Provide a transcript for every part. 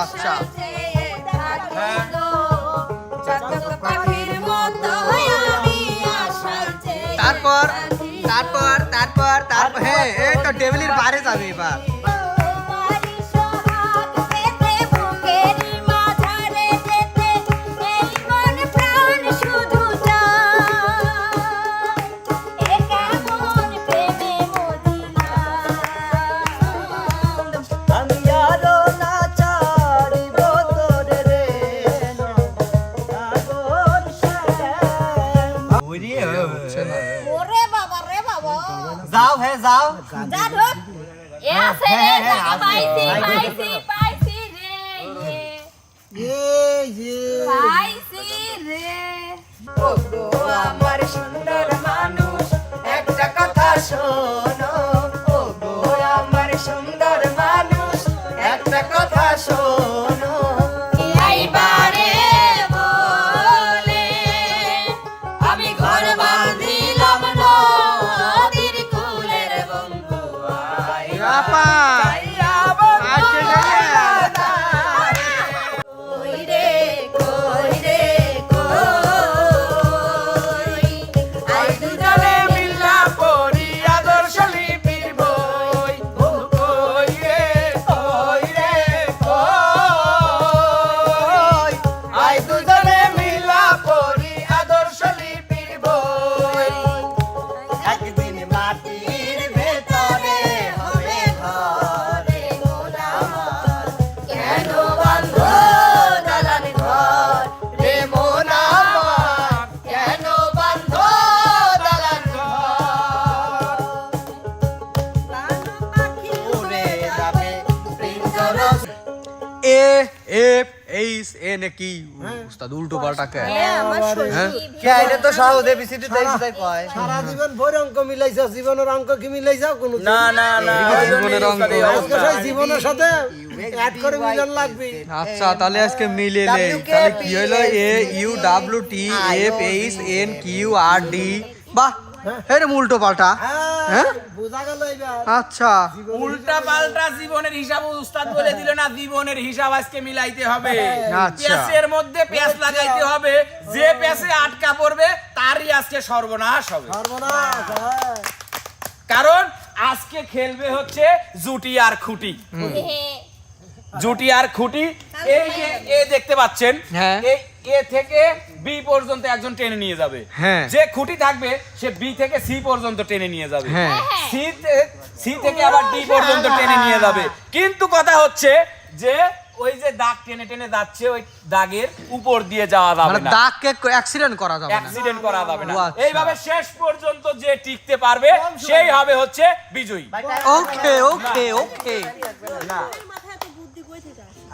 আচ্ছা তারপর তারপর তারপর তারপর হ্যাঁ এই তো টেবিলের বাইরে যাবে এবার। হ্যাঁ যাও যা ধর এ আছে রে টাকা পাইছি পাইছি। পাইছি রে পাইছি রে। ওগো আমার সুন্দর মানুষ একটা কথা শোনো। ও গো আমার সুন্দর এন এ কি? উস্তাদ উল্টো পাল্টা কে হ্যাঁ? খাইলে তো সহজে বিসিটি দেই তাই কয়। সারা জীবন বই অঙ্ক মিলাইছ জীবনের অঙ্ক কি মিলাইছ কোনো না না না জীবনের অঙ্ক। জীবনের সাথে অ্যাড করে মিলন লাগবে। আচ্ছা তাহলে আজকে মিলে নে। তাহলে কি হলো A U W T F H N Q R D বাহ! এরম উল্টো পাল্টা। হ্যাঁ হ্যাঁ? বোঝা গেল আচ্ছা। উল্টা পাল্টা জীবনের হিসাব উস্তাদ বলে দিল না জীবনের হিসাব আজকে মিলাইতে হবে। আচ্ছা। প্যাসের মধ্যে প্যাস লাগাইতে হবে। যে প্যাসে আটকা পড়বে তারই আজকে সর্বনাশ হবে। সর্বনাশ হ্যাঁ। কারণ আজকে খেলবে হচ্ছে জুটি আর খুঁটি। জুটি আর খুঁটি এই যে এ দেখতে পাচ্ছেন হ্যাঁ। এই এ থেকে বি পর্যন্ত একজন টেনে নিয়ে যাবে। হ্যাঁ। যে খুঁটি থাকবে সে বি থেকে সি পর্যন্ত টেনে নিয়ে যাবে। হ্যাঁ। সি সি থেকে আবার ডি পর্যন্ত টেনে নিয়ে যাবে। কিন্তু কথা হচ্ছে যে ওই যে দাগ টেনে টেনে যাচ্ছে ওই দাগের উপর দিয়ে যাওয়া যাবে মানে না। দাগকে অ্যাক্সিডেন্ট করা যাবে না। অ্যাক্সিডেন্ট করা যাবে না। আচ্ছা। এইভাবে শেষ পর্যন্ত যে টিকতে পারবে সেই হবে হচ্ছে বিজয়ী। ওকে ওকে ওকে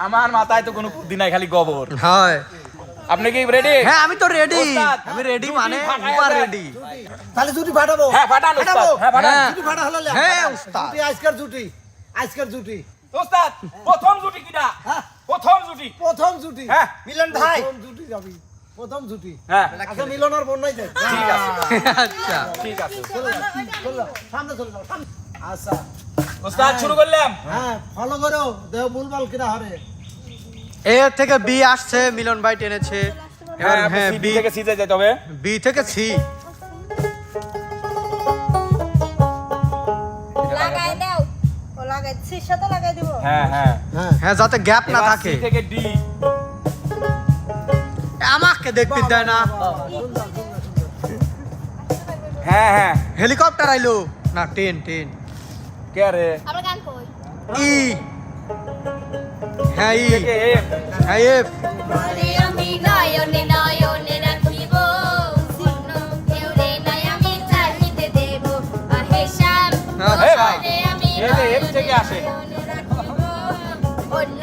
আমার মাথায় তো কোনো বুদ্ধি নাই খালি গোবর। হয়। আপনি কি রেডি হ্যাঁ আমি তো রেডি আমি রেডি মানে উপর রেডি তাহলে জুটি ফাটাবো। হ্যাঁ ফাটান উস্তাদ ফাটাবো। হ্যাঁ ফাটান। হ্যাঁ। জুটি ফাটা হলো হ্যাঁ, উস্তাদ। জুটি আজকের জুটি আজকের জুটি। উস্তাদ প্রথম জুটি কিটা? হ্যাঁ। প্রথম জুটি। প্রথম জুটি। হ্যাঁ। মিলন ভাই। প্রথম জুটি যাবি। প্রথম জুটি। হ্যাঁ। আচ্ছা মিলনের বোন নাই যাই। ঠিক আছে। আচ্ছা। ঠিক আছে। চলে চলে সামনে চলে সামনে। আচ্ছা। উস্তাদ শুরু করলাম। হ্যাঁ ফলো করো দেহ কিনা হরে। এ থেকে বি আসছে মিলন ভাই টেনেছে। এবার হ্যাঁ হ্যাঁ বি। থেকে যেতে হবে। বি থেকে সি। লাগাই দাও ও লাগাই শীর্ষে তো লাগাই দিব। হ্যাঁ হ্যাঁ। হ্যাঁ। হ্যাঁ যাতে গ্যাপ না থাকে। সি থেকে ডি। আমাকে দেখতে দেয় না। হ্যাঁ হ্যাঁ। হেলিকপ্টার আইলো। না ট্রেন ট্রেন কে রে আমরা গান কই? ই। হ্যাঁ ই। হ্যাঁ এফ। বলে আমি নয়নে নয়নে রাখিব শূন্য কেউরে নাই আমি চাহিতে দেব আহে শ্যাম। এ ভাই, বলে আমি এ যে এফ থেকে আসে। অন্য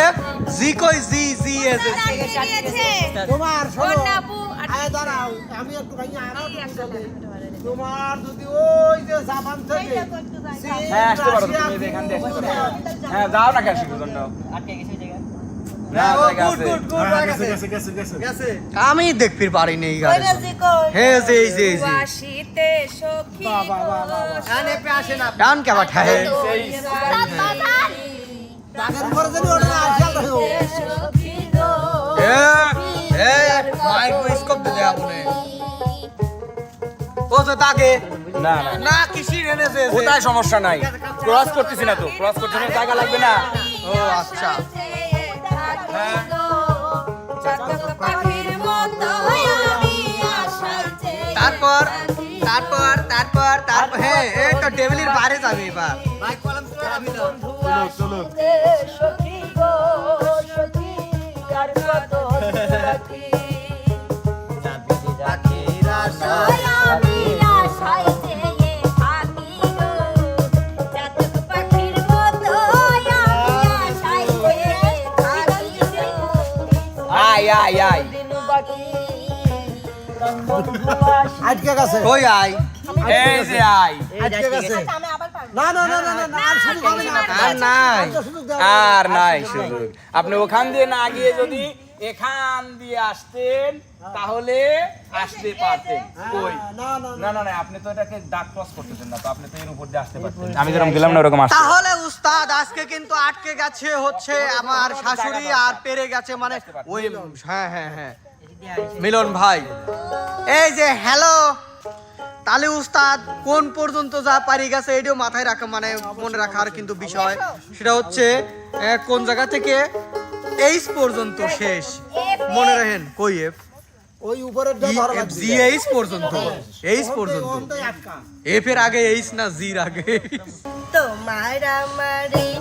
এফ জি কই জি জি গিয়েছে। তোমার শোনো। আয় দাঁড়াও আমি একটু করে তোমার যদি ওই যে জাপান থেকে হ্যাঁ আসতে পারো তুমি এখান আসতে পারো হ্যাঁ যাও। না জায়গা আছে। গুড গুড হ্যাঁ, গেছে। আমি দেখতে হ্যাঁ বাহ, বাহ। গান কে আবার ঠায় ও তো তাকে? না না না। কিসি রেনে যে কোথায় সমস্যা নাই? ক্রস করতেছি না তো ক্রস করতে জায়গা লাগবে না। ও আচ্ছা। হ্যাঁ। তারপর তারপর তারপর তারপর হ্যাঁ এই তো টেবিলের বাইরে যাবে এবার। সখী আয় আয়। আয় আটকে গেছে, কই আই এই যে আয়। আটকে গেছে। না, না, না, না, না, না, আর সুযোগ হবে না। আর নাই। আর নাই সুযোগ আপনি ওখান দিয়ে না গিয়ে যদি এখান দিয়ে আসতেন তাহলে আসতে পারতেন। কই? না, না, না। না। না না আপনি তো এটাকে ডাক ক্রস করতেছেন না তো আপনি তো এর উপর দিয়ে আসতে পারতেন। আমি যেরকম গেলাম না ওরকম আসতে তাহলে উস্তাদ আজকে কিন্তু আটকে গেছে হচ্ছে আমার শাশুড়ি আর পেরে গেছে মানে ওই হ্যাঁ হ্যাঁ হ্যাঁ। মিলন ভাই এই যে হ্যালো। তাহলে উস্তাদ কোন পর্যন্ত যা পারি গেছে এটাও মাথায় রাখা মানে মনে রাখার কিন্তু বিষয়। সেটা হচ্ছে কোন জায়গা থেকে? এইচ পর্যন্ত শেষ। মনে রাখেন কই এফ ওই লাগবে। জি এইচ পর্যন্ত। এইচ পর্যন্ত। এফ এর আগে এইচ না জির আগে? তোমার আমারই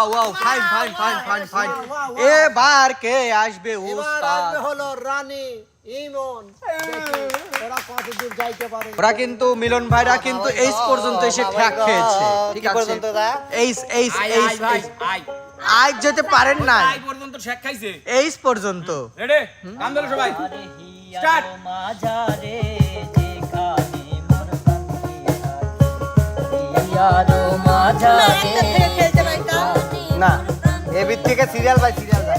wow wow wow wow fine fine fine fine fine এবার কে আসবে উস্তাদ। হলো রানী ইমন। ওরা কত যাইতে পারে? ওরা কিন্তু মিলন ভাইরা কিন্তু এইচ পর্যন্ত এসে ঠ্যাক খেয়েছে। ঠিক আছে? এইচ এইচ আয় এইচ আয় ভাই আজ যেতে পারেন না। পর্যন্ত শেখ খাইছে। এইচ পর্যন্ত। রেডি ধরো সবাই। স্টার্ট যেখানে ইয়ারো মাঝারে না এবির থেকে সিরিয়াল বাই সিরিয়াল যাবে।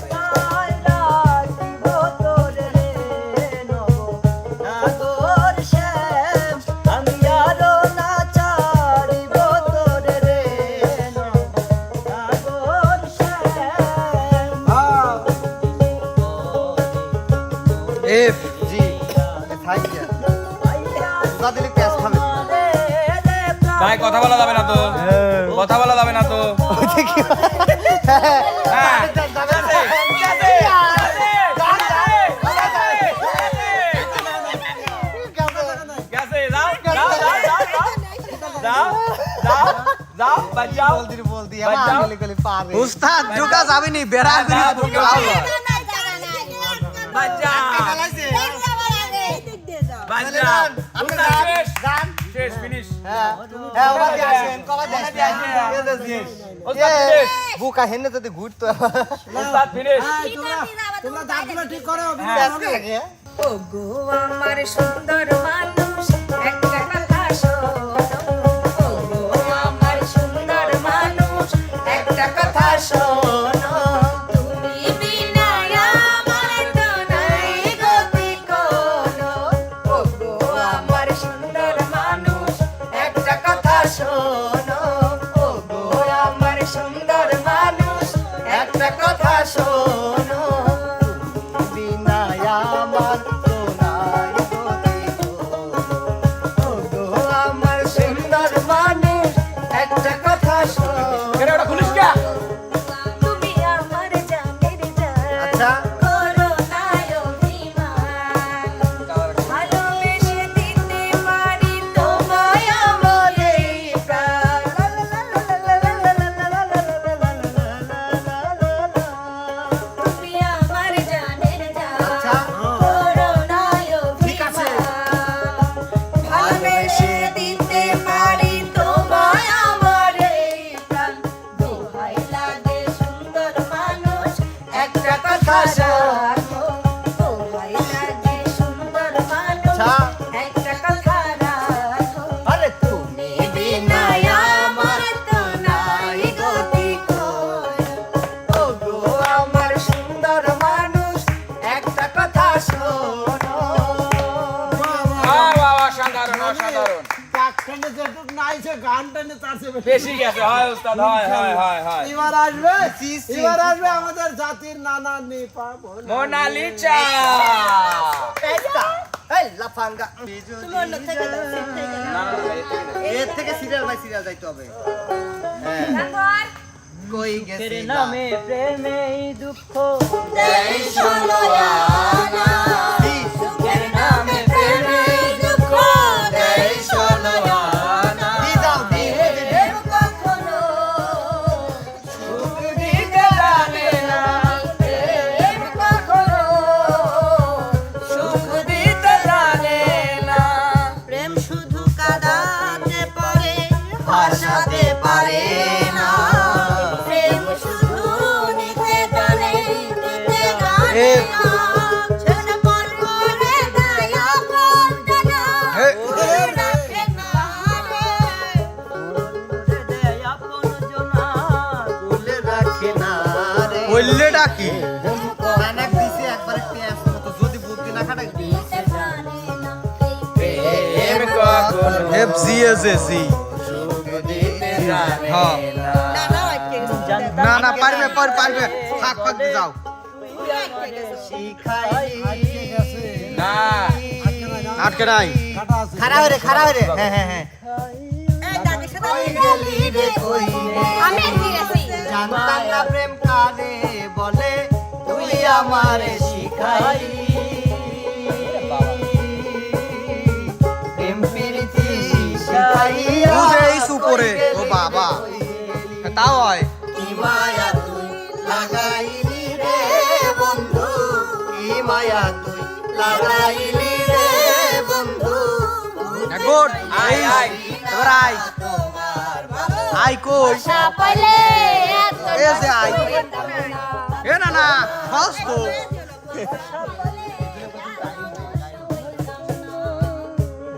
এফ জি দিলে ক্যাশ খাবে ভাই কথা বলা যাবে না তো। কথা বলা যাবে না তো। উস্তাদ ঢুকা যাবেনি বেড়া শেষ। finish। উস্তাদ finish। বুকা হেনে যদি ঘুরতো। তোমরা তোমরা দাঁতগুলো ঠিক করো ও গো আমার সুন্দর মানুষ একটা কথা শোনো। ও গো আমার সুন্দর মানুষ একটা কথা শোনো। সে গান টানে তার চেয়ে বেশি। বেশি গেছে হয় উস্তাদ হয় হয় হয় হয়। এবার আসবে? এবার আসবে আমাদের জাতির নানা নেপা বোন। মোনালিসা এই লাফাঙ্গা। তুমি অন্য থেকে দাও সেট থেকে না না না, এর থেকে দে। এর থেকে সিরিয়াল বাই সিরিয়াল যাইতে হবে। তারপর? কই গেছে নামে প্রেমেই দুঃখ। দেই শোনো জানা। প্রেম কখনো এফ জি এস এস হ্যাঁ। না। না পারবে পার পারবে। থাক যাও। না আটকে নাই। কাটা আছে। খাড়া হয়ে রে খাড়া হয়ে রে। হ্যাঁ হ্যাঁ হ্যাঁ। জানতাম না প্রেম কানে বলে তুই আমারে শিখাই সুপরে ও বাবা। তাও হয় কি মায়া তুই লাগাইলি রে বন্ধু? কি মায়া তুই লাগাইলি রে বন্ধু? গুড আই আই এবার আই আই কই? সাপলে এ যে আই এ না না তো।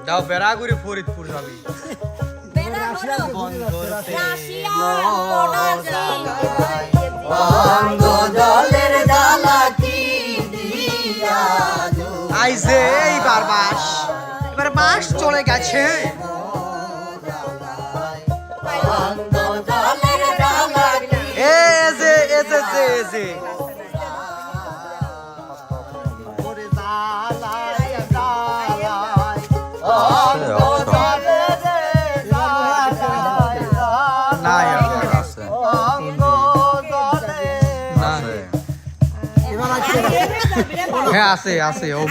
দাও বেড়াগুড়ি ফরিদপুর যাবি। আইসে এইবার মাস এবার মাস চলে গেছে। এ যে এ যে। হ্যাঁ আছে আছে ও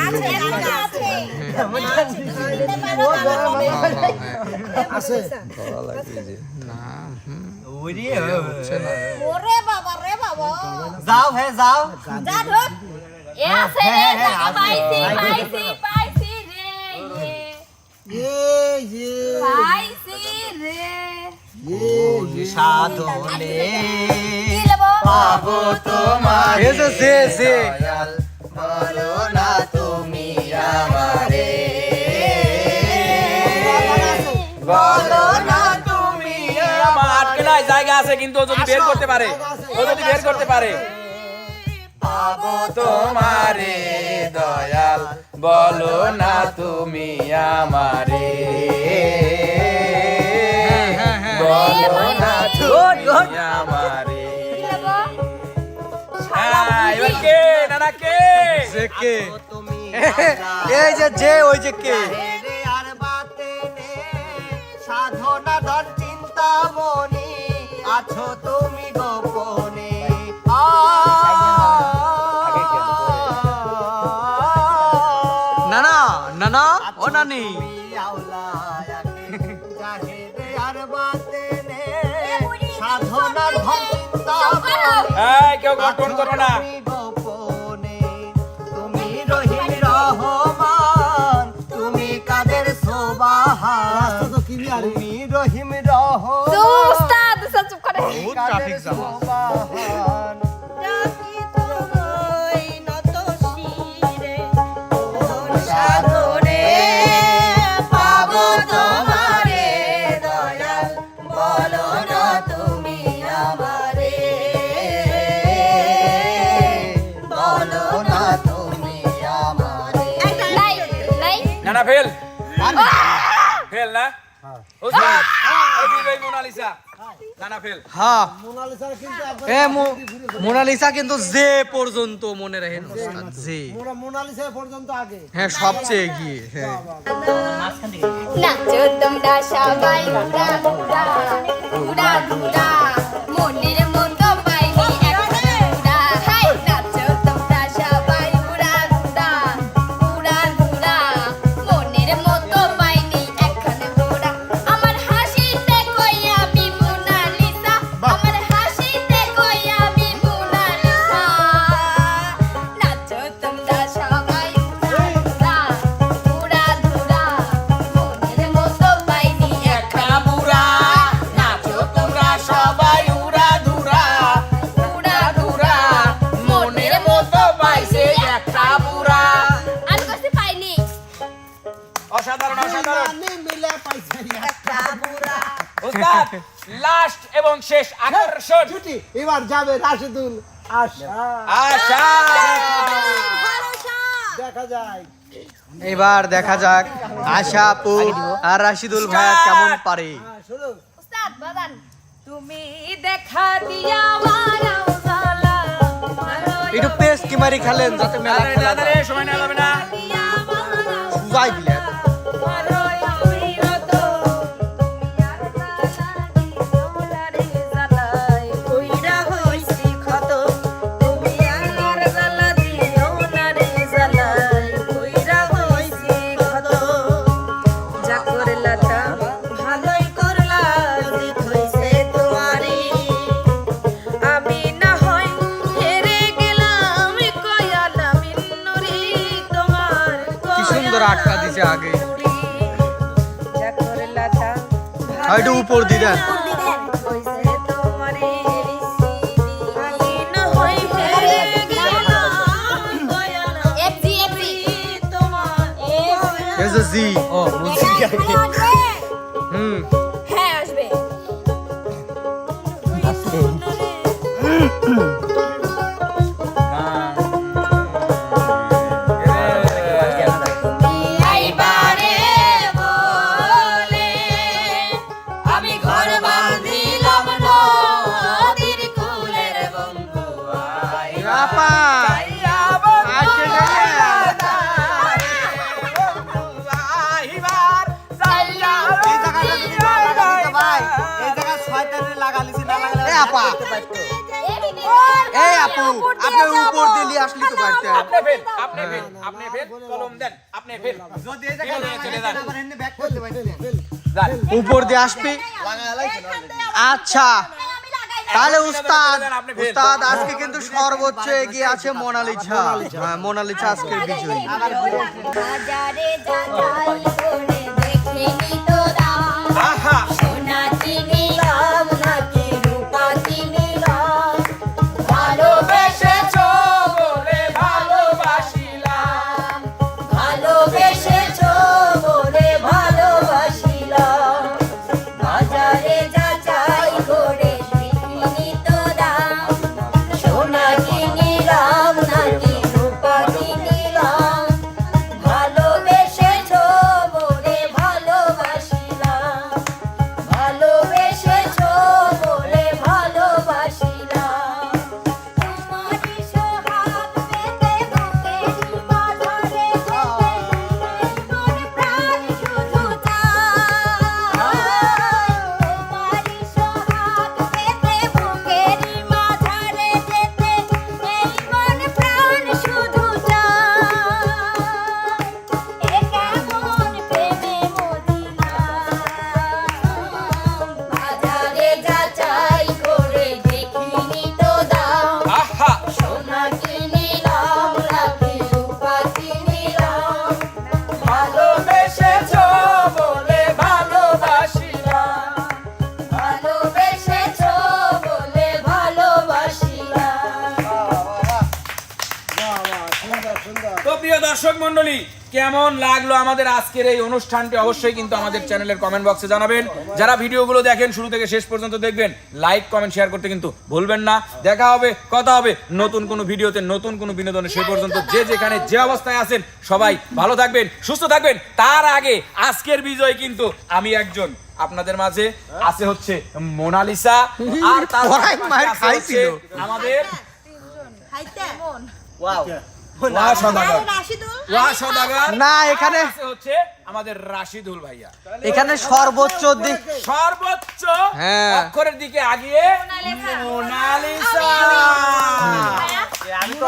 আছে ওরে বাবা রে বাবা। যাও হ্যাঁ যাও। যা ঢোক এ আছে রে টাকা পাইছি পাইছি পাইছি রে ইয়ে। এ পাইছি রে। সাধনে পাবো তোমার এ যে যে কিন্তু ও যদি বের করতে পারে ও যদি বের করতে পারে। পাবো তোমারে দয়াল বলো না তুমি আমারে। বলো না তুমি আমারে। হ্যাঁ, এবার কে? নানা কে? যে কে? এই যে যে ওই যে কে? আর বাতে সাধনা ধন চিন্তা মনি। আছো তুমি গোপনে। নানা নানা ও নানি সাধনার ভক্ত কেউ গঠন করো না বহুত ট্রাফিক জ্যাম হ্যাঁ। মোনালিসা কিন্তু যে পর্যন্ত মনে রাখেন যে হ্যাঁ সবচেয়ে এগিয়ে হ্যাঁ। এবং শেষ ছুটি এবার যাবে রাশিদুল দেখা যায়। এবার দেখা যাক আশা আপু আর রাশিদুল ভাইয়া কেমন পারে। হ্যাঁ, তুমি দেখা দিয়া একটু পেস্ট কিমারি খেলেন যাতে মেলা খেলা সময় না। হবে না দিলেন একটু উপর দিয়ে দেন। হ্যাঁ আসবে। হ্যাঁ। উপর দিয়ে আসবি? আচ্ছা। তাহলে উস্তাদ উস্তাদ আজকে কিন্তু সর্বোচ্চ এগিয়ে আছে মোনালি ছা হ্যাঁ মোনালিছা আজকের বিজয়ী। আহা। মন্ডলী কেমন লাগল আমাদের আজকের এই অনুষ্ঠানটি? অবশ্যই কিন্তু আমাদের চ্যানেলের কমেন্ট বক্সে জানাবেন। যারা ভিডিওগুলো দেখেন শুরু থেকে শেষ পর্যন্ত দেখবেন লাইক কমেন্ট শেয়ার করতে কিন্তু ভুলবেন না। দেখা হবে কথা হবে নতুন কোনো ভিডিওতে নতুন কোনো বিনোদনে সে পর্যন্ত যে যেখানে যে অবস্থায় আছেন সবাই ভালো থাকবেন সুস্থ থাকবেন। তার আগে আজকের বিজয় কিন্তু আমি একজন। আপনাদের মাঝে আছে হচ্ছে মোনালিসা আর তার। আমাদের ওয়াও। না এখানে হচ্ছে আমাদের রাশিদুল ভাইয়া। এখানে সর্বোচ্চ দিক সর্বোচ্চ হ্যাঁ। অক্ষরের দিকে আগিয়ে মোনালিসা। তো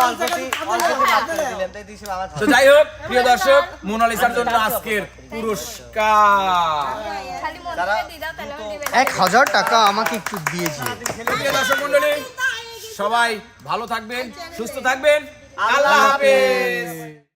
তো যাই হোক প্রিয় দর্শক মোনালিসার জন্য আজকের পুরস্কার। খালি করে দিয়ে দাও তাহলে আমি দিবে এক হাজার টাকা আমাকে একটু দিয়েছে প্রিয় দর্শক মন্ডলী সবাই ভালো থাকবেন সুস্থ থাকবেন। আল্লাহ হাফেজ।